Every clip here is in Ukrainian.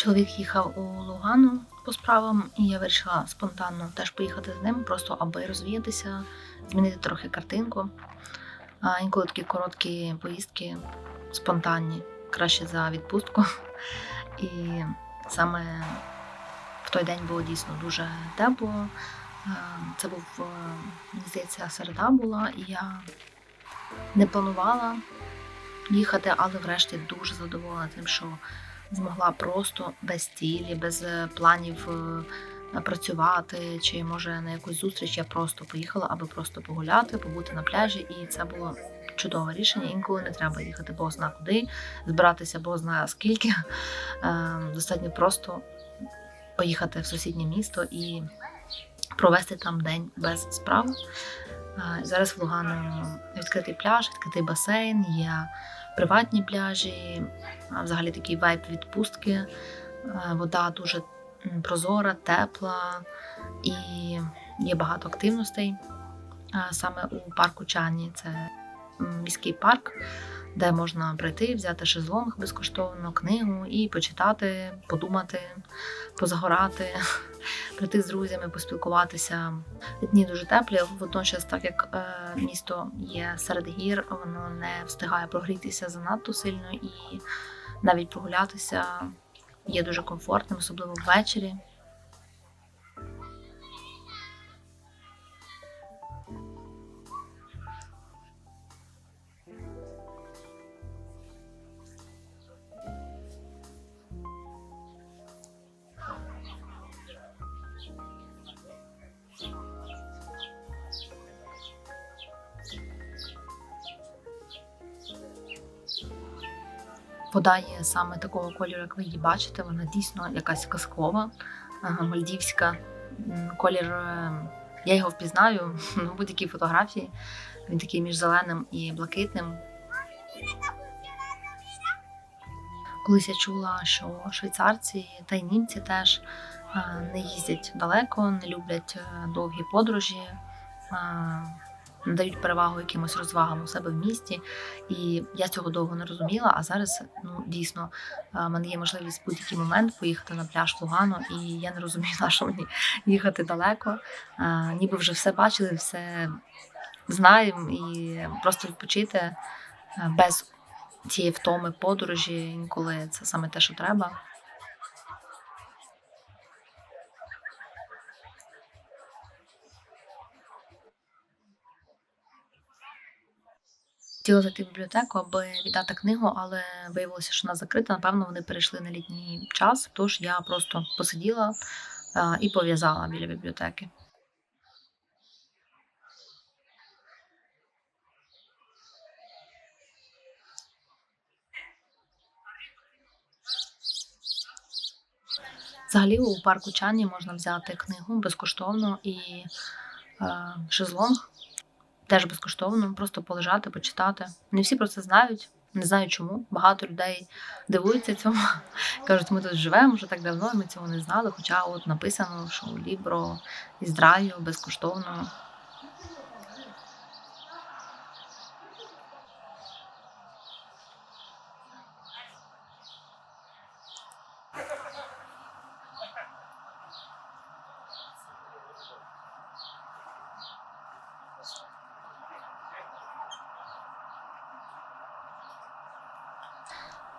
Чоловік їхав у Лугану по справам, і я вирішила спонтанно теж поїхати з ним, просто аби розвіятися, змінити трохи картинку. А інколи такі короткі поїздки спонтанні, краще за відпустку. І саме в той день було дійсно дуже тепло. Це був, е, мені здається, середа була, і я не планувала їхати, але врешті дуже задоволена тим, що змогла просто без цілі, без е, планів е, працювати чи може на якусь зустріч. Я просто поїхала, аби просто погуляти, побути на пляжі, і це було чудове рішення. Інколи не треба їхати бо зна куди, збиратися бо зна скільки. Е, Достатньо просто поїхати в сусіднє місто і провести там день без справ. Зараз в Лугану відкритий пляж, відкритий басейн, є приватні пляжі, взагалі такий вайб відпустки. Е, Вода дуже прозора, тепла і є багато активностей. Саме у парку Чані це міський парк, де можна прийти, взяти шезлонг безкоштовно, книгу і почитати, подумати, позагорати, прийти з друзями, поспілкуватися. Дні дуже теплі, водночас, так як е, місто є серед гір, воно не встигає прогрітися занадто сильно і навіть прогулятися є дуже комфортним, особливо ввечері. Вода є саме такого кольору, як ви її бачите. Вона дійсно якась казкова, мальдівська. Колір, е, я його впізнаю на будь-якій фотографії. Він такий між зеленим і блакитним. Колись я чула, що швейцарці та й німці теж е, не їздять далеко, не люблять е, довгі подорожі, надають перевагу якимось розвагам у себе в місті. І я цього довго не розуміла. А зараз ну дійсно е, в мене є можливість в будь-який момент поїхати на пляж Лугану, і я не розуміла, що мені їхати далеко. Е, Ніби вже все бачили, все знаємо, і просто відпочити е, без цієї втоми подорожі інколи це саме те, що треба. Хотіла зайти в бібліотеку, аби віддати книгу, але виявилося, що вона закрита. Напевно, вони перейшли на літній час, тож я просто посиділа е, і пов'язала біля бібліотеки. Взагалі у парку Чані можна взяти книгу безкоштовно і е, шезлонг теж безкоштовно, просто полежати, почитати. Не всі про це знають, не знаю чому. Багато людей дивуються цьому. Кажуть, ми тут живемо вже так давно, і ми цього не знали. Хоча от написано, що Лібро Ізраїль безкоштовно.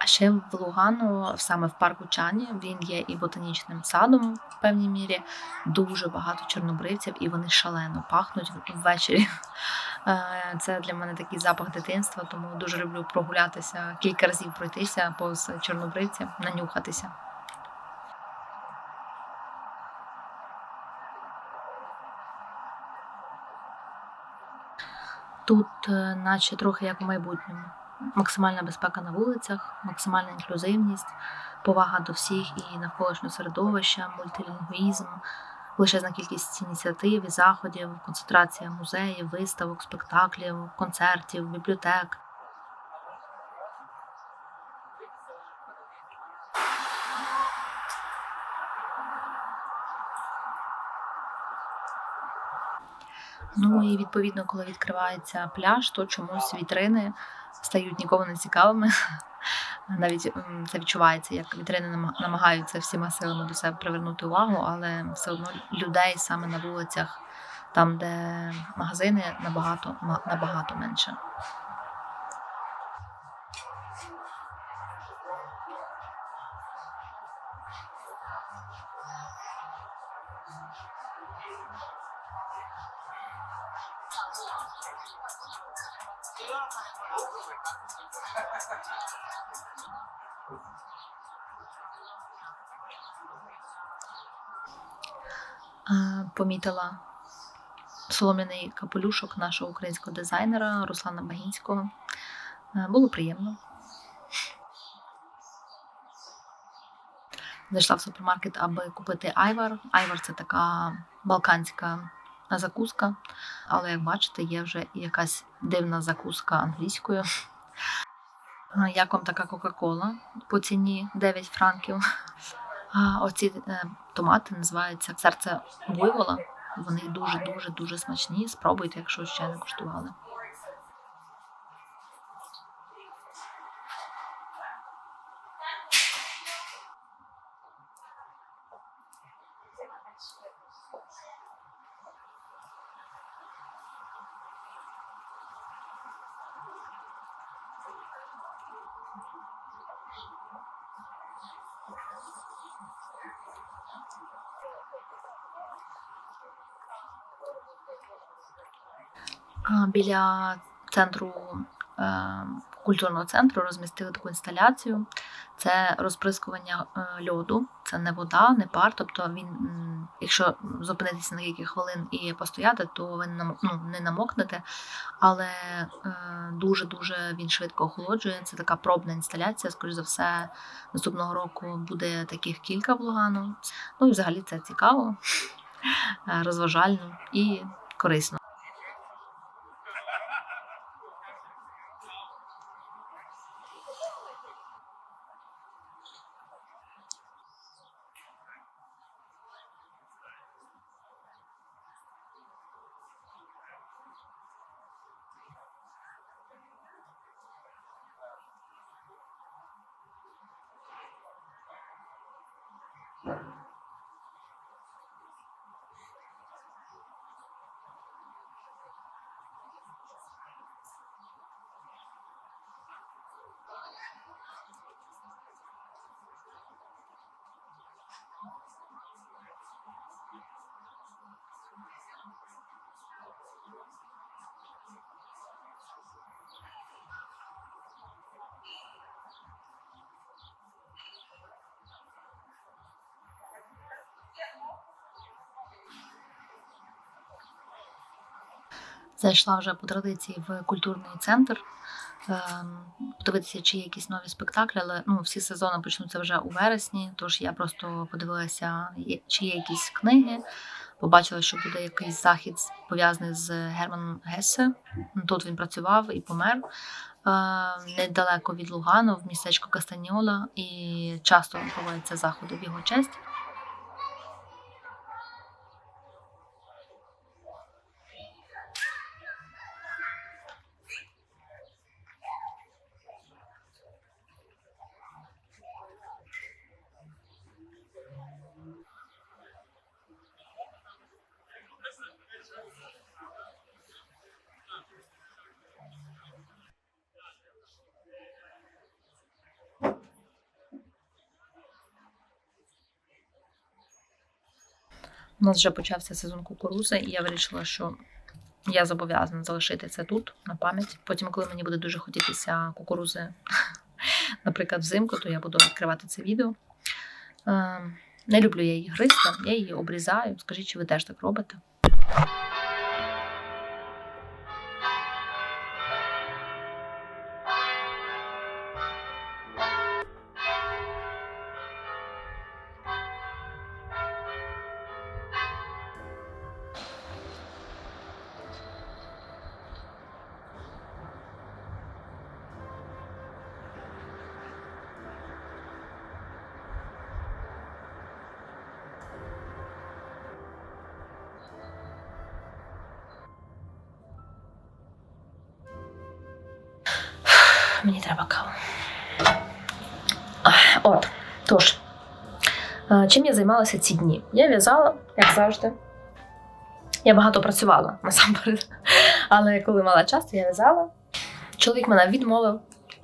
А ще в Лугану, саме в парку Чані, він є і ботанічним садом в певній мірі. Дуже багато чорнобривців, і вони шалено пахнуть ввечері. Е, Це для мене такий запах дитинства, тому дуже люблю прогулятися, кілька разів пройтися повз чорнобривців, нанюхатися. Тут, е, наче трохи як у майбутньому. Максимальна безпека на вулицях, максимальна інклюзивність, повага до всіх і навколишнього середовища, мультилінгвізм, величезна кількість ініціатив і заходів, концентрація музеїв, виставок, спектаклів, концертів, бібліотек. Ну і відповідно, коли відкривається пляж, то чомусь вітрини стають нікому не цікавими. Навіть це відчувається, як вітрини нама- намагаються всіма силами до себе привернути увагу, але все одно людей саме на вулицях, там, де магазини, набагато, набагато менше. Помітила солом'яний капелюшок нашого українського дизайнера Руслана Багінського. Е, Було приємно. Зайшла в супермаркет, аби купити айвар. Айвар це така балканська закуска, але як бачите, є вже якась дивна закуска англійською. А, Як вам така Кока-Кола по ціні 9 франків. Оці е, томати називаються серце буйвола. Вони дуже дуже дуже смачні. Спробуйте, якщо ще не куштували. А, Біля центру е, культурного центру розмістили таку інсталяцію. Це розприскування е, льоду, це не вода, не пар. Тобто він, якщо зупинитися на кілька хвилин і постояти, то ви ну, не намокнете. Але дуже дуже він швидко охолоджує. Це така пробна інсталяція. Скоріше за все, наступного року буде таких кілька в Лугану. Ну і взагалі це цікаво, е, розважально і корисно. Зайшла вже по традиції в культурний центр. ем, Подивитися, чи є якісь нові спектаклі, але ну, всі сезони почнуться вже у вересні. Тож я просто подивилася, чи є якісь книги. Побачила, що буде якийсь захід пов'язаний з Германом Гессе. Тут він працював і помер. Е, Недалеко від Лугану, в містечку Кастаньола, і часто проводяться заходи в його честь. У нас вже почався сезон кукурузи, і я вирішила, що я зобов'язана залишити це тут на пам'ять. Потім, коли мені буде дуже хотітися кукурузи, наприклад, взимку, то я буду відкривати це відео. Е, Не люблю я її гризти, я її обрізаю. Скажіть, чи ви теж так робите? Мені треба каву. От, тож, е, чим я займалася ці дні? Я в'язала, як завжди. Я багато працювала насамперед. Але коли мала час, то я в'язала. Чоловік мене відмовив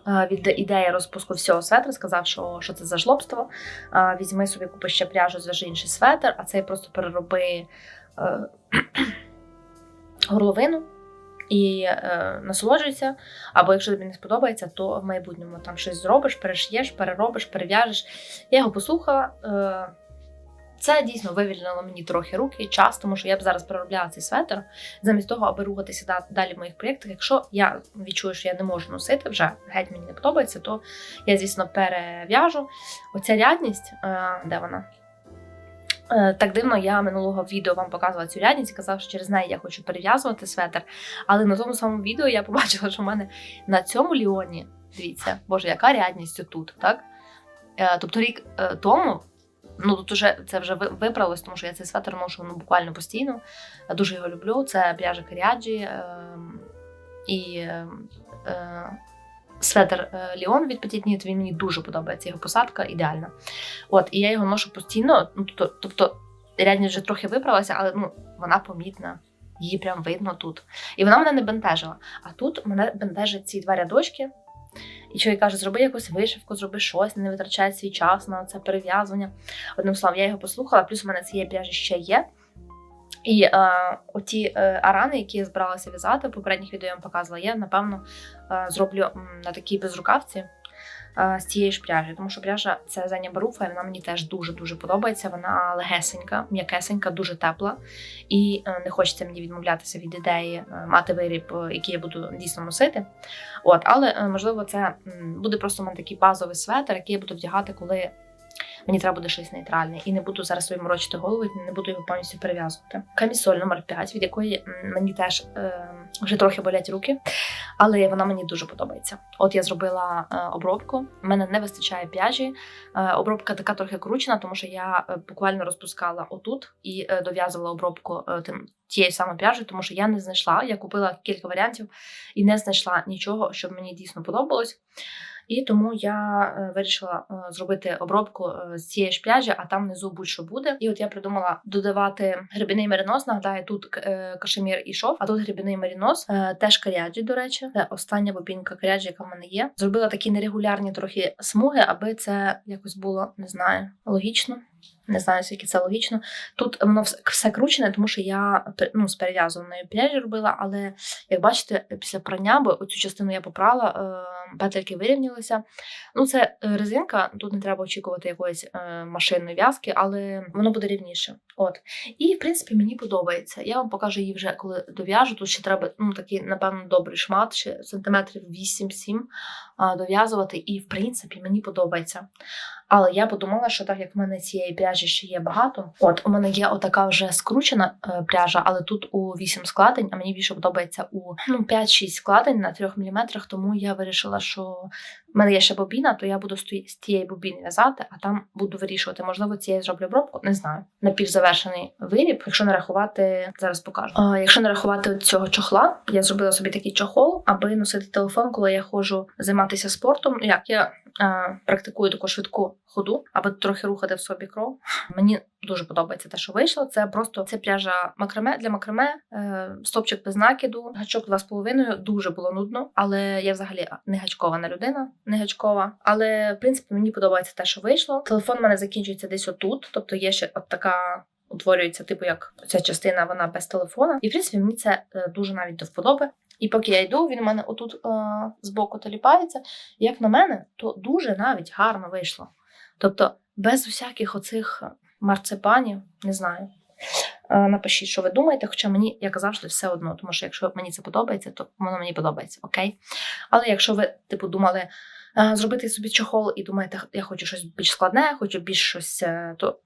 е, від ідеї розпуску всього светра, сказав, що, що це за жлобство. Е, Візьми собі, купи ще пряжу, зв'яжи інший светр, а цей просто перероби горловину і е, насолоджуйся. Або якщо тобі не сподобається, то в майбутньому там щось зробиш, перешиєш, переробиш, перев'яжеш. Я його послухала. Е, це дійсно вивільнило мені трохи руки час, тому що я б зараз переробляла цей светр, замість того, аби рухатися далі в моїх проєктах. Якщо я відчую, що я не можу носити вже, геть мені не подобається, то я, звісно, перев'яжу. Оця рядність, е, де вона? Е, Так дивно, я минулого відео вам показувала цю рядність, казав, що через неї я хочу перев'язувати светр. Але на тому самому відео я побачила, що в мене на цьому ліоні, дивіться, боже, яка рядність отут, так? Е, Тобто рік е, тому, ну тут уже це вже виправилось, тому що я цей светр ношу ну, буквально постійно. Дуже його люблю. Це пряжа Каріаджі е, і е, е, Ліон від Knit, він мені дуже подобається, його посадка ідеальна. От, і я його ношу постійно. Ну, тобто, тобто рядність вже трохи виправилася, але ну, вона помітна. Її прям видно тут. І вона мене не бентежила. А тут мене бентежать ці два рядочки. І чоловік каже, зроби якусь вишивку, зроби щось, не витрачай свій час на це перев'язування. Одним словом, я його послухала, плюс у мене цієї пряжі ще є. І е, оті е, арани, які я збиралася в'язати, попередніх відео я вам показувала, я, напевно, е, зроблю на такій безрукавці е, з цієї ж пряжі. Тому що пряжа це Зеня Баруфа, і вона мені теж дуже-дуже подобається. Вона легесенька, м'якесенька, дуже тепла. І е, не хочеться мені відмовлятися від ідеї е, мати виріб, е, який я буду дійсно носити. От, але е, можливо, це буде просто у мене такий базовий светр, який я буду вдягати, коли мені треба буде щось нейтральне. І не буду зараз собі морочити голову, і не буду його повністю перев'язувати. Камісоль номер 5, від якої мені теж е, вже трохи болять руки, але вона мені дуже подобається. От я зробила е, обробку. У мене не вистачає пряжі. Е, обробка така трохи кручена, тому що я е, буквально розпускала отут і е, дов'язувала обробку е, тим. Тією самою пряжею, тому що я не знайшла. Я купила кілька варіантів і не знайшла нічого, що мені дійсно подобалось. І тому я е, вирішила е, зробити обробку е, з цієї ж пляжі, а там внизу будь-що буде. І от я придумала додавати гребіний меринос. Нагадаю, тут кашемір і шов, а тут гребіний меринос. Теж каряджі, до речі, це остання бобінка каряджі, яка в мене є. Зробила такі нерегулярні трохи смуги, аби це якось було, не знаю, логічно. Не знаю, скільки це логічно. Тут воно все, кручене, тому що я ну, з перев'язаною пряжі робила, але як бачите, після прання, бо оцю частину я попрала, е, петельки вирівнялися. Ну, це е, резинка, тут не треба очікувати якоїсь е, машинної в'язки, але воно буде рівніше. От. І, в принципі, мені подобається. Я вам покажу її вже, коли дов'яжу. Тут ще треба ну, такий, напевно, добрий шмат, ще сантиметрів 8-7 а, дов'язувати. І, в принципі, мені подобається. Але я подумала, що так як в мене цієї пряжі ще є багато. От у мене є отака вже скручена е, пряжа, але тут у 8 складень, а мені більше подобається у ну, 5-6 складень на 3 мм, тому я вирішила, що мене є ще бобіна, то я буду з тієї бобіни в'язати, а там буду вирішувати. Можливо, цієї зроблю обробку, не знаю. Напівзавершений виріб, якщо не рахувати, зараз покажу. А, якщо не рахувати цього чохла, я зробила собі такий чохол, аби носити телефон, коли я ходжу займатися спортом. Як я е, практикую таку швидку ходу, аби трохи рухати в собі кров. Мені дуже подобається те, що вийшло. Це просто це пряжа макраме для макраме, е, стопчик без накиду, гачок 2,5. Дуже було нудно, але я взагалі не гачкована людина, не гачкова. Але в принципі мені подобається те, що вийшло. Телефон в мене закінчується десь отут, тобто є ще от така. Утворюється, типу, як ця частина, вона без телефона. І в принципі мені це е, дуже навіть до вподоби. І поки я йду, він у мене отут е, збоку таліпається. Як на мене, то дуже навіть гарно вийшло. Тобто, без усяких оцих марципанів, не знаю. Е, Напишіть, що ви думаєте, хоча мені, як завжди, все одно, тому що якщо мені це подобається, то воно мені подобається, окей? Але якщо ви, типу, думали е, зробити собі чохол і думаєте, я хочу щось більш складне, хочу більш щось, е, то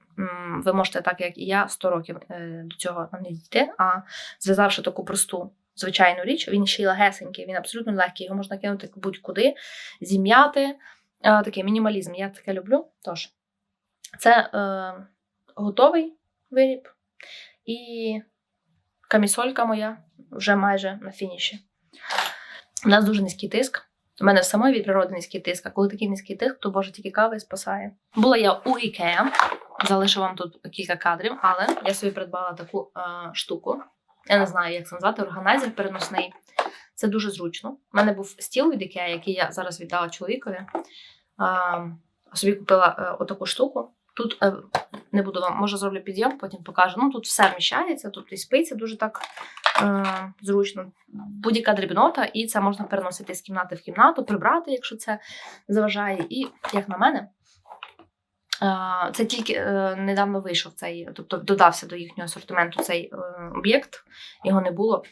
ви можете, так як і я, 100 років до цього не дійти, а зв'язавши таку просту звичайну річ, він ще й легесенький, він абсолютно легкий, його можна кинути будь-куди, зім'яти. Такий мінімалізм, я таке люблю. Тож, це е, готовий виріб. І камісолька моя вже майже на фініші. У нас дуже низький тиск. У мене в самої від природи низький тиск, а коли такий низький тиск, то боже тільки кава і спасає. Була я у Ікеа, залишу вам тут кілька кадрів, але я собі придбала таку е, штуку. Я не знаю, як це назвати, органайзер переносний. Це дуже зручно. У мене був стіл від Ікеа, який я зараз віддала чоловікові. А, собі купила е, отаку штуку. Тут е, не буду вам, може зроблю підйом, потім покажу. Ну тут все вміщається, тут і спиться дуже так е, зручно. Будь-яка дрібнота, і це можна переносити з кімнати в кімнату, прибрати, якщо це заважає. І як на мене, е, це тільки е, недавно вийшов цей, тобто додався до їхнього асортименту цей е, об'єкт, його не було.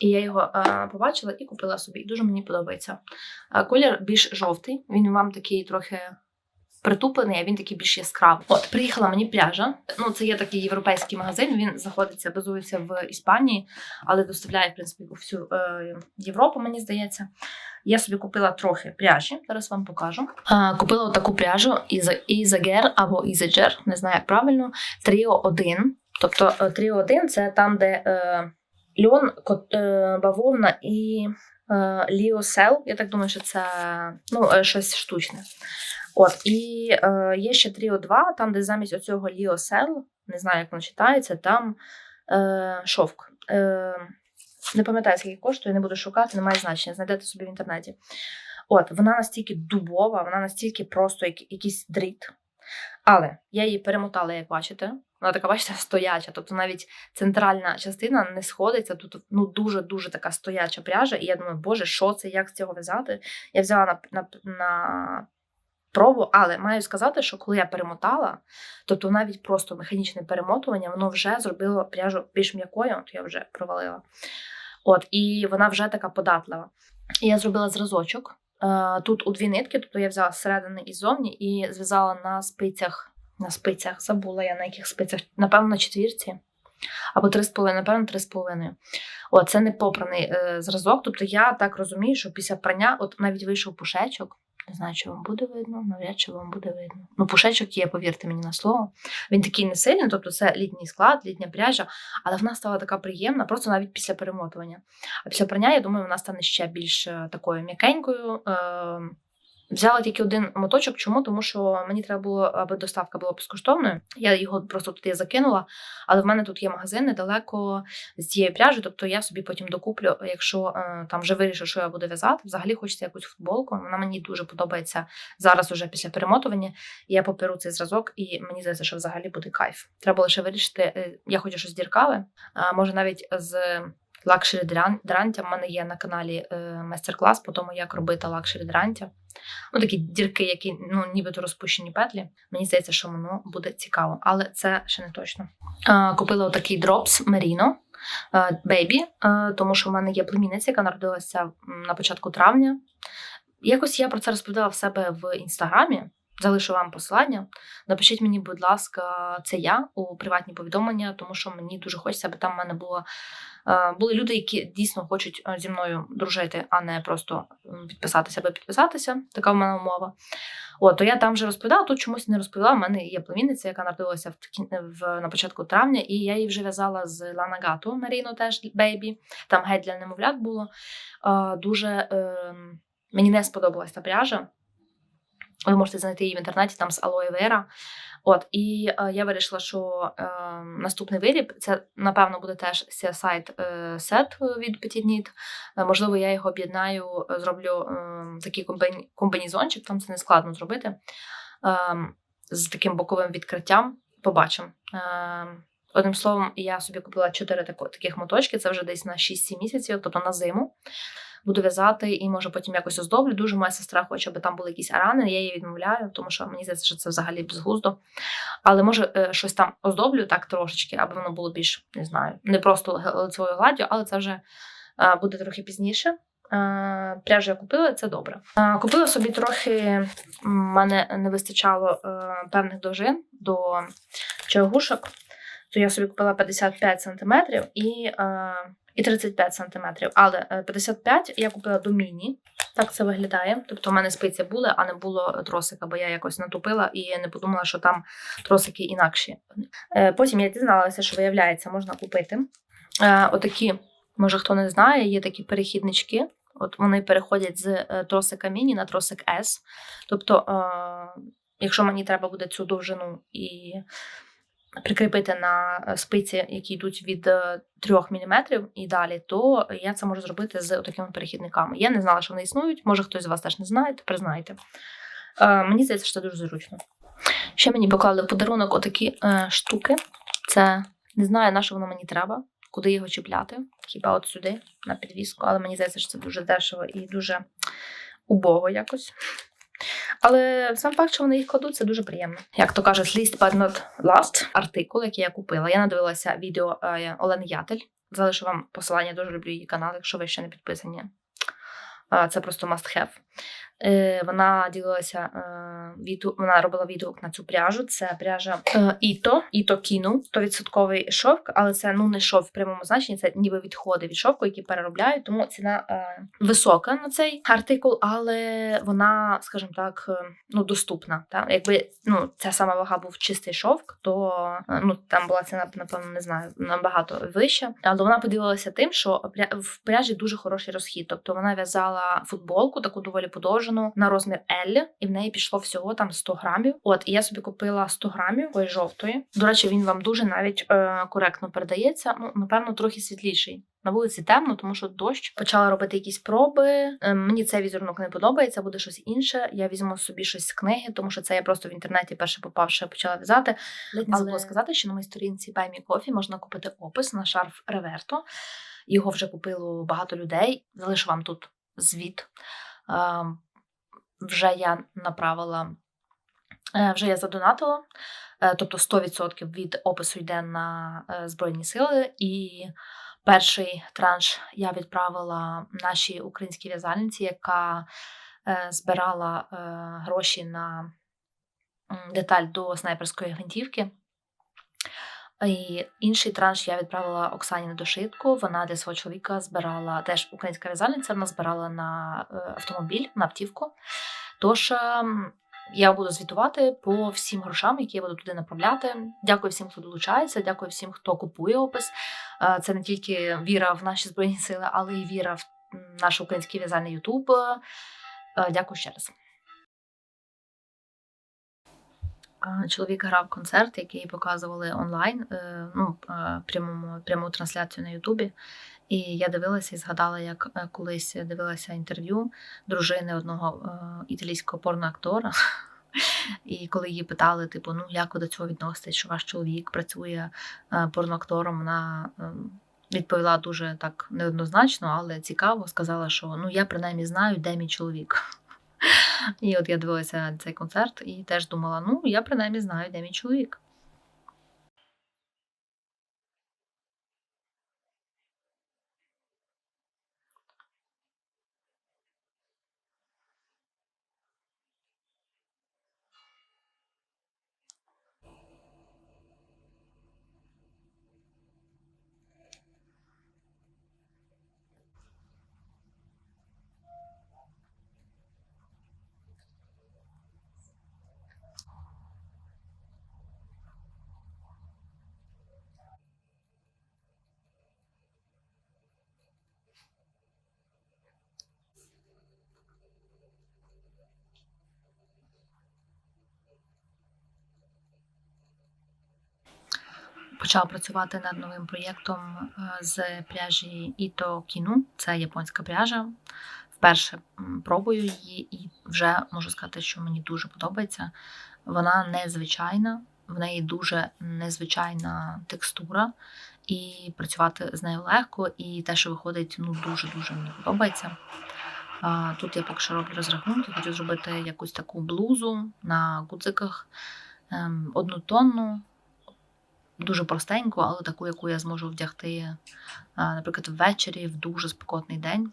І я його побачила і купила собі. І дуже мені подобається. Колір більш жовтий, він вам такий трохи притуплений, а він такий більш яскравий. От, приїхала мені пляжа. Ну, це є такий європейський магазин. Він знаходиться, базується в Іспанії, але доставляє, в принципі, всю е, Європу, мені здається. Я собі купила трохи пряжі, зараз вам покажу. А, купила таку пряжу Ізагер або Ізаджер, не знаю, як правильно, Тріо 1. Тобто е, Тріо 1 це там, де е, льон, кот- е, бавовна і е, ліосел. Я так думаю, що це ну, е, щось штучне. От, і е, є ще Тріо 2, там, де замість оцього ліосел, не знаю, як воно читається, там е, шовк. Е, не пам'ятаю, скільки коштує, не буду шукати, немає значення, знайдете собі в інтернеті. От, вона настільки дубова, вона настільки просто як, якийсь дріт. Але я її перемотала, як бачите. Вона така, бачите, стояча. Тобто навіть центральна частина не сходиться. Тут ну дуже-дуже така стояча пряжа. І я думаю, боже, що це, як з цього в'язати? Я взяла на, на, на пробу, але маю сказати, що коли я перемотала, тобто навіть просто механічне перемотування, воно вже зробило пряжу більш м'якою, от я вже провалила. От, і вона вже така податлива. Я зробила зразочок. Е, Тут у дві нитки, тобто я взяла зсередини і ззовні, і зв'язала на спицях. На спицях забула я на яких спицях, напевно, на четвірці. Або три з половиною, напевно, три з половиною. О, це не попраний е, зразок. Тобто я так розумію, що після прання, от навіть вийшов пушечок. Не знаю, чи вам буде видно, навряд чи вам буде видно. Ну, пушечок є, повірте мені на слово. Він такий не сильний, тобто це літній склад, літня пряжа, але вона стала така приємна, просто навіть після перемотування. А після прання, я думаю, вона стане ще більш е, такою м'якенькою. Е, Взяла тільки один моточок. Чому? Тому що мені треба було, аби доставка була безкоштовною. Я його просто туди закинула, але в мене тут є магазин недалеко з цієї пряжі, тобто я собі потім докуплю, якщо е, там вже вирішу, що я буду в'язати. Взагалі хочеться якусь футболку. Вона мені дуже подобається зараз, уже після перемотування. Я поперу цей зразок, і мені здається, що взагалі буде кайф. Треба лише вирішити. е, Я хочу щось діркаве, може навіть з. Лакшері дрантя. У мене є на каналі е, майстер-клас по тому, як робити лакшері дрантя. Ну, такі дірки, які ну, нібито розпущені петлі. Мені здається, що воно буде цікаво, але це ще не точно. Е, купила отакий дропс Merino е, Baby, тому що в мене є племінниця, яка народилася на початку травня. Якось я про це розповідала в себе в інстаграмі. Залишу вам посилання. Напишіть мені, будь ласка, це я у приватні повідомлення, тому що мені дуже хочеться, аби там в мене було були люди, які дійсно хочуть е, зі мною дружити, а не просто підписатися аби підписатися. Така в мене умова. От, то я там вже розповідала, тут чомусь не розповіла. У мене є племінниця, яка народилася в, в на початку травня, і я її вже в'язала з Ланагату Маріно, теж бейбі. Там геть для немовлят було. Е, дуже е, мені не сподобалась та пряжа. Ви можете знайти її в інтернеті там з алоє вера. От, і е, я вирішила, що е, наступний виріб це, напевно, буде теж сайт е, сет від Petit Knit. Е, можливо, я його об'єднаю, е, зроблю е, такий комбін- комбінізончик, там це не складно зробити. Е, з таким боковим відкриттям. Побачимо. Е, одним словом, я собі купила 4 таких моточки, це вже десь на 6-7 місяців, тобто на зиму. Буду в'язати і може потім якось оздоблю. Дуже моя сестра хоче, аби там були якісь арани. Я її відмовляю, тому що мені здається, що це взагалі безглуздо. Але може е, щось там оздоблю так трошечки, аби воно було більш, не знаю, не просто лицевою гладдю, але це вже е, буде трохи пізніше. Е, Пряжу я купила, це добре. Купила собі трохи, м, мене не вистачало певних довжин до чагушок. То я собі купила 55 см і, і 35 см. Але е, 55 я купила до міні. Так це виглядає. Тобто, у мене спиці були, а не було тросика, бо я якось натупила і не подумала, що там тросики інакші. Е, Потім я дізналася, що виявляється, можна купити. Е, Отакі, може хто не знає, є такі перехіднички. От вони переходять з е, тросика міні на тросик S. Тобто, е, якщо мені треба буде цю довжину і прикріпити на е, спиці, які йдуть від 3 мм і далі, то я це можу зробити з такими перехідниками. Я не знала, що вони існують. Може, хтось з вас теж не знає, тепер знаєте. Е, Мені здається, що це дуже зручно. Ще мені поклали в подарунок отакі е, штуки. Це не знаю, на що воно мені треба, куди його чіпляти. Хіба от сюди, на підвіску, але мені здається, що це дуже дешево і дуже убого якось. Але сам факт, що вони їх кладуть, це дуже приємно. Як то кажуть, least but not last артикул, який я купила. Я надивилася відео е, Олени Ятель. Залишу вам посилання, дуже люблю її канал, якщо ви ще не підписані. Е, Це просто must have. Е, Вона ділилася е, вона робила відгук на цю пряжу. Це пряжа Іто, Іто Кіну, 100% шовк, але це ну не шов в прямому значенні, це ніби відходи від шовку, які переробляють. Тому ціна е, висока на цей артикул, але вона, скажімо так, ну доступна. Та? Якби ну ця сама вага був чистий шовк, то ну там була ціна, напевно, не знаю, набагато вища. Але вона поділилася тим, що в пряжі дуже хороший розхід. Тобто вона в'язала футболку, таку доволі подовжену на розмір L, і в неї пішло всього там 100 грамів. От і я собі купила 100 грамів такої жовтої. До речі, він вам дуже навіть е, коректно передається. Ну, напевно, трохи світліший. На вулиці темно, тому що дощ. Почала робити якісь проби. Е, мені цей візерунок не подобається, буде щось інше. Я візьму собі щось з книги, тому що це я просто в інтернеті перше попавши, почала в'язати. Ледь не Але- забула сказати, що на моїй сторінці Buy Me Coffee можна купити опис на шарф Реверто. Його вже купило багато людей. Залишу вам тут звіт. Вже я направила, е, вже я задонатила. Е, Тобто 100% від опису йде на е, Збройні Сили. І перший транш я відправила нашій українській в'язальниці, яка збирала гроші на деталь до снайперської гвинтівки. І інший транш я відправила Оксані на дошитку. Вона для свого чоловіка збирала теж українська в'язальниця, вона збирала на е, автомобіль, на автівку. Тож ем, я буду звітувати по всім грошам, які я буду туди направляти. Дякую всім, хто долучається, дякую всім, хто купує опис. Е, Це не тільки віра в наші збройні сили, але й віра в наш український в'язальний Ютуб. Е, Дякую ще раз. Чоловік грав концерт, який показували онлайн, е, ну, е, прямому, пряму трансляцію на Ютубі. І я дивилася і згадала, як е, колись дивилася інтерв'ю дружини одного італійського порноактора. І коли її питали, типу, ну як ви до цього відноситесь, що ваш чоловік працює порноактором, вона відповіла дуже так неоднозначно, але цікаво, сказала, що ну я принаймні знаю, де мій чоловік. І от я дивилася цей концерт і теж думала: ну я принаймні знаю, де мій чоловік. Почала працювати над новим проєктом е, з пряжі Іто Кіну. Це японська пряжа. Вперше пробую її і вже можу сказати, що мені дуже подобається. Вона незвичайна, в неї дуже незвичайна текстура, і працювати з нею легко, і те, що виходить, ну дуже-дуже мені подобається. Тут я поки що роблю розрахунки, хочу зробити якусь таку блузу на гудзиках ем, однотонну, дуже простеньку, але таку, яку я зможу вдягти, наприклад, ввечері в дуже спекотний день.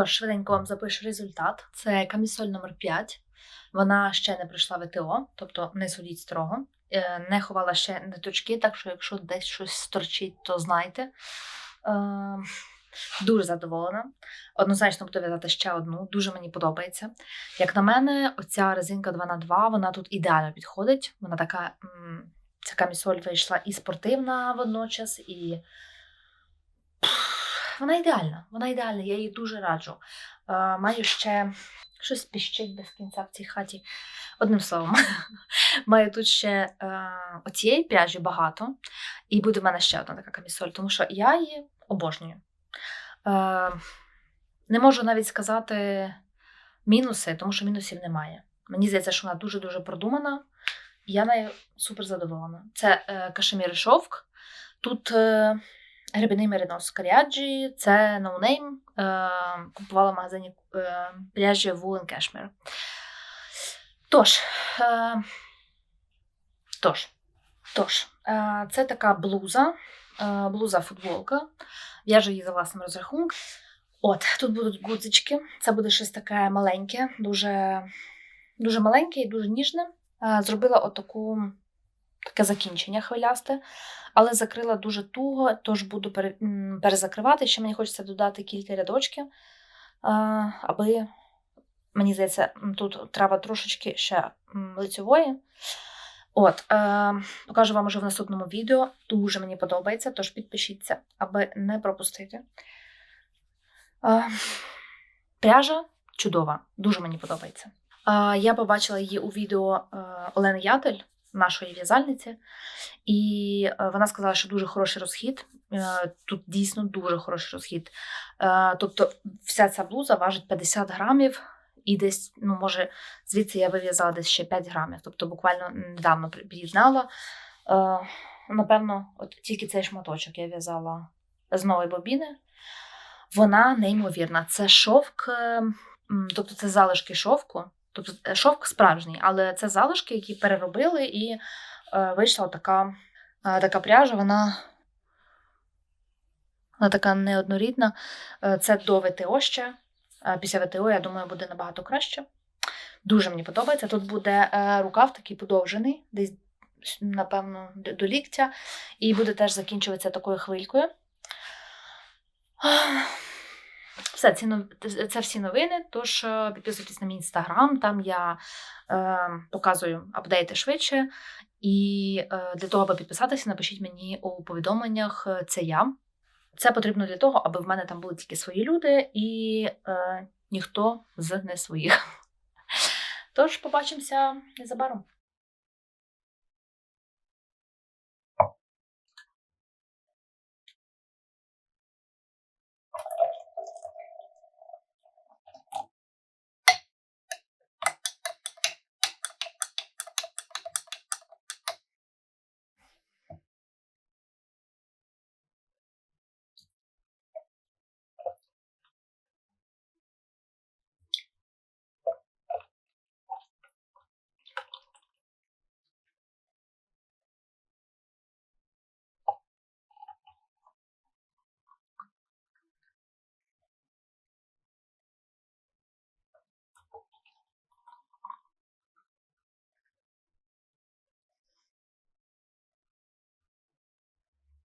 Тож, швиденько вам запишу результат. Це камісоль номер 5. Вона ще не пройшла ВТО, тобто не судіть строго. Е, Не ховала ще ниточки, так що якщо десь щось сторчить, то знайте. Е, Дуже задоволена. Однозначно буду в'язати ще одну, дуже мені подобається. Як на мене, оця резинка 2х2, вона тут ідеально підходить. Вона така, ця камісоль вийшла і спортивна водночас, і вона ідеальна. Вона ідеальна, я її дуже раджу. Е, маю ще щось піщить без кінця в цій хаті. Одним словом, маю тут ще е, оцієї пряжі багато, і буде в мене ще одна така камісоль, тому що я її обожнюю. Е, не можу навіть сказати мінуси, тому що мінусів немає. Мені здається, що вона дуже-дуже продумана, я нею супер задоволена. Це кашемір шовк. Тут гребяний меринос Каріаджі, це ноунейм. Е, купувала в магазині е, пряжі Woolen Cashmere. Тож, е, тож, тож, е, це така блуза, е, блуза-футболка. В'яжу її за власним розрахунком. От, тут будуть гудзички. Це буде щось таке маленьке, дуже, дуже маленьке і дуже ніжне. Е, Зробила отаку таке закінчення хвилясте, але закрила дуже туго, тож буду пере, перезакривати. Ще мені хочеться додати кілька рядочків, аби, мені здається, тут треба трошечки ще лицьової. От, е, покажу вам уже в наступному відео. Дуже мені подобається, тож підпишіться, аби не пропустити. Е, пряжа чудова, дуже мені подобається. Е, я побачила її у відео е, Олени Ятель, нашої в'язальниці, і е, вона сказала, що дуже хороший розхід. Е, Тут дійсно дуже хороший розхід. Е, Тобто, вся ця блуза важить 50 грамів, і десь, ну, може, звідси я вив'язала десь ще 5 грамів. Тобто, буквально недавно при- під'єднала. Е, Напевно, от тільки цей шматочок я в'язала з нової бобіни. Вона неймовірна. Це шовк, е, тобто це залишки шовку. Тобто е, шовк справжній, але це залишки, які переробили, і е, вийшла така, е, така пряжа. Вона, вона така неоднорідна. Е, це до ВТО ще. Е, Після ВТО, я думаю, буде набагато краще. Дуже мені подобається. Тут буде е, рукав такий подовжений, десь, напевно, до ліктя, і буде теж закінчуватися такою хвилькою. Все, ці це всі новини. Тож е, підписуйтесь на мій інстаграм, там я е, показую апдейти швидше. І е, для того, аби підписатися, напишіть мені у повідомленнях е, це я. Це потрібно для того, аби в мене там були тільки свої люди і е, ніхто з не своїх. Тож побачимося незабаром.